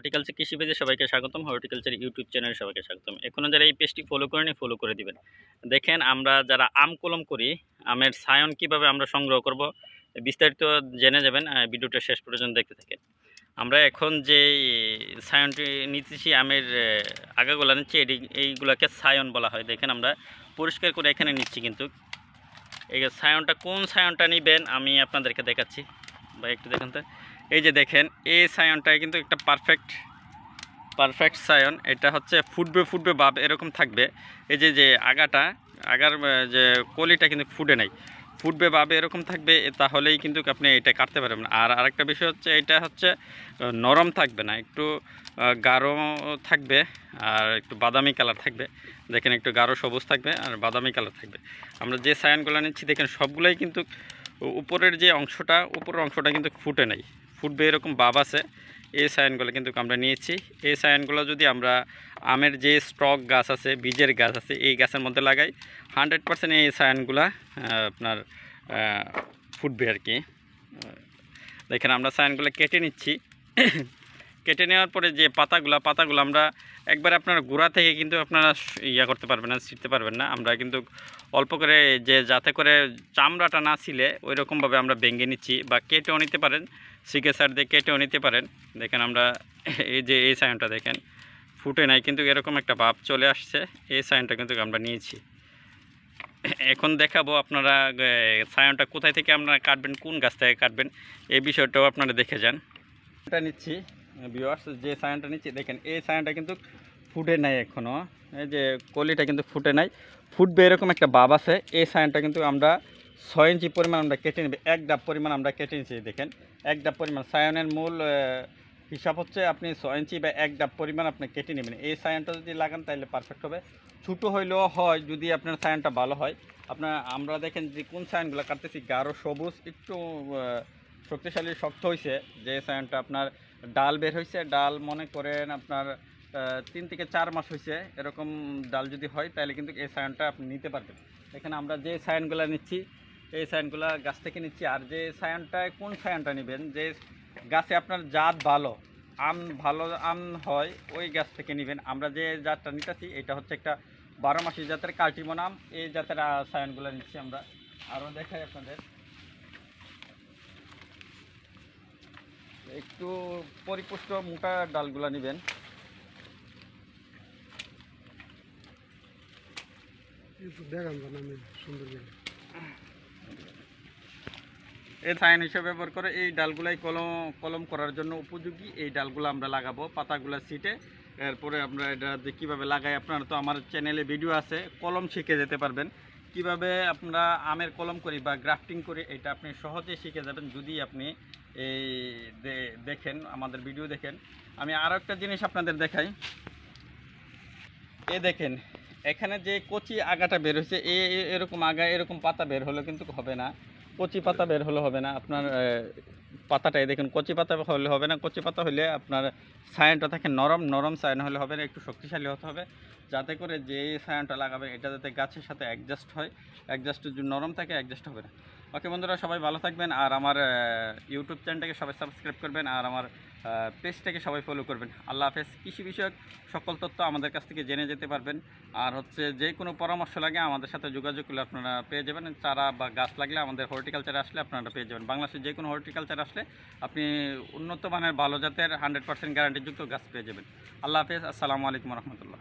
Horticulture কৃষি পেজে সবাইকে স্বাগতম। হর্টিকালচার ইউটিউব চ্যানেলে সবাইকে স্বাগতম। এখনও যারা এই পেজটি ফলো করেনি ফলো করে দিবেন। দেখেন, আমরা যারা আম কলম করি, আমের সায়ন কীভাবে আমরা সংগ্রহ করব, বিস্তারিত জেনে যাবেন ভিডিওটা শেষ পর্যন্ত দেখতে থাকেন। আমরা এখন যে সায়নটি নিতেছি, আমের আগাগুলা নিচ্ছি, এটি, এইগুলাকে সায়ন বলা হয়। দেখেন, আমরা পরিষ্কার করে এখানে নিচ্ছি কিন্তু। এই সায়নটা, কোন সায়নটা নেবেন, আমি আপনাদেরকে দেখাচ্ছি। বা একটু দেখেন তো। এই যে দেখেন, এই সায়নটা কিন্তু একটা পারফেক্ট পারফেক্ট সায়ন। এটা হচ্ছে ফুটবে ফুটবে ভাব এরকম থাকবে। এই যে যে আগাটা, আগার যে কলিটা কিন্তু ফুটে নাই। ফুটবে ভাবে এরকম থাকবে তাহলেই কিন্তু আপনি এটা কাটতে পারবেন আর আরেকটা বিষয় হচ্ছে, এটা হচ্ছে নরম থাকবে না, একটু গাঢ় থাকবে, আর একটু বাদামি কালার থাকবে। দেখেন, একটু গাঢ় সবুজ থাকবে আর বাদামি কালার থাকবে। আমরা যে সায়নগুলো নিচ্ছি, দেখেন, সবগুলোই কিন্তু উপরের যে অংশটা, উপরের অংশটা কিন্তু ফুটে নাই। ফুটবে এরকম বাব আছে, এই সায়নগুলো কিন্তু আমরা নিয়েছি। এই সায়নগুলো যদি আমরা আমের যে স্টক গাছ আছে, বীজের গাছ আছে, এই গাছের মধ্যে লাগাই, হান্ড্রেড পারসেন্ট এই সায়নগুলো আপনার ফুটবে আর কি। দেখেন আমরা সায়নগুলো কেটে নিচ্ছি। কেটে নেওয়ার পরে যে পাতাগুলো পাতাগুলো আমরা একবার আপনার গোড়া থেকে কিন্তু আপনারা ইয়া করতে পারবেন না ছিঁড়তে পারবেন না। আমরা কিন্তু অল্প করে যে যাতে করে চামড়াটা না ছিলে ওই রকমভাবে আমরা ভেঙে নিচ্ছি বা কেটেও নিতে পারেন সিকে সার দিয়ে কেটেও নিতে পারেন। দেখেন আমরা এই যে এই সাইনটা দেখেন, ফুটে নাই কিন্তু এরকম একটা ভাব চলে আসছে। এই সাইনটা কিন্তু আমরা নিয়েছি। এখন দেখাবো আপনারা সায়নটা কোথায় থেকে আপনারা কাটবেন, কোন গাছ থেকে কাটবেন, এই বিষয়টাও আপনারা দেখে যান। এটা নিচ্ছি। ভিউয়ার্স যে সায়নটা নিচ্ছি, দেখেন, এই সায়নটা কিন্তু ফুটে নাই এখনও এই যে কলিটা কিন্তু ফুটে নাই। ফুটবে এরকম একটা বাব আছে। এই সায়নটা কিন্তু আমরা ছয় ইঞ্চি পরিমাণ আমরা কেটে নেবে। এক ডাব পরিমাণ আমরা কেটে নিচ্ছি, দেখেন। এক ডাব পরিমাণ। সায়নের মূল হিসাব হচ্ছে আপনি ছয় ইঞ্চি বা এক ডাব পরিমাণ আপনি কেটে নেবেন। এই সায়নটা যদি লাগান তাহলে পারফেক্ট হবে। ছোটো হইলেও হয় যদি আপনার সায়নটা ভালো হয়। আপনার, আমরা দেখেন যে কোন সায়নগুলো কাটতেছি, গাঢ় সবুজ, একটু শক্তিশালী শক্ত হয়েছে যে সায়নটা আপনার ডাল বের হয়েছে ডাল মনে করেন আপনার তিন থেকে চার মাস হয়েছে এরকম ডাল যদি হয় তাহলে কিন্তু এই সায়নটা আপনি নিতে পারবেন। এখানে আমরা যে সায়নগুলো নিচ্ছি, এই সায়নগুলো গাছ থেকে নিচ্ছি, আর যে সায়নটায় কোন সায়নটা নেবেন, যে গাছে আপনার জাত ভালো, আম ভালো আম হয়, ওই গাছ থেকে নেবেন। আমরা যে জাতটা নিতেছি, এটা হচ্ছে একটা বারো মাসি জাতের কাল্টিমন আম এই জাতের সায়নগুলো নিচ্ছি আমরা। আরও দেখাই আপনাদের। একটু পরিপুষ্ট মোটা ডালগুলা নেবেন। একটু দেখান আমি সুন্দর করে। এই সাইন হিসেবে ব্যবহার করে এই ডালগুলাই কলম কলম করার জন্য উপযোগী। এই ডালগুলো আমরা লাগাবো পাতাগুলো সিটে এরপরে আমরা এটা যে কীভাবে লাগাই আপনারা তো আমার চ্যানেলে ভিডিও আছে কলম শিখে যেতে পারবেন। কীভাবে আপনারা আমের কলম করি বা গ্রাফটিং করি, এটা আপনি সহজে শিখে যাবেন যদি আপনি এই দেখেন, আমাদের ভিডিও দেখেন। আমি আরও একটা জিনিস আপনাদের দেখাই। এ দেখেন, এখানে যে কচি আগাটা বের হয়েছে এ- এরকম আগা, এরকম পাতা বের হলে কিন্তু হবে না। কচি পাতা বের হলে হবে না, আপনার পাতাটাই দেখুন, কচি পাতা হলে হবে না, কচি পাতা হলে আপনার সায়নটা থাকে নরম নরম সায়ন হলে হবে না, একটু শক্তিশালী হতে হবে। যাতে করে যে সায়নটা লাগাবে এটা যাতে গাছের সাথে অ্যাডজাস্ট হয় অ্যাডজাস্ট নরম থাকে অ্যাডজাস্ট হবে না। ওকে বন্ধুরা, সবাই ভালো থাকবেন আর আমার ইউটিউব চ্যানেলটাকে সবাই সাবস্ক্রাইব করবেন আর আমার পেজটাকে সবাই ফলো করবেন। আল্লাহ হাফেজ। কৃষি বিষয়ক সকল তথ্য আমাদের কাছ থেকে জেনে যেতে পারবেন। আর হচ্ছে যে কোনো পরামর্শ লাগে আমাদের সাথে যোগাযোগ করলে আপনারা পেয়ে যাবেন। চারা বা গাছ লাগলে আমাদের হর্টিকালচারে আসলে আপনারা পেয়ে যাবেন। বাংলাদেশের যে কোনো হর্টিকালচার আসলে আপনি উন্নত মানের ভালো জাতের হান্ড্রেড পার্সেন্ট গ্যারান্টিযুক্ত গাছ পেয়ে যাবেন। আল্লাহ হাফেজ। আসসালামু আলাইকুম রহমতুল্লাহ।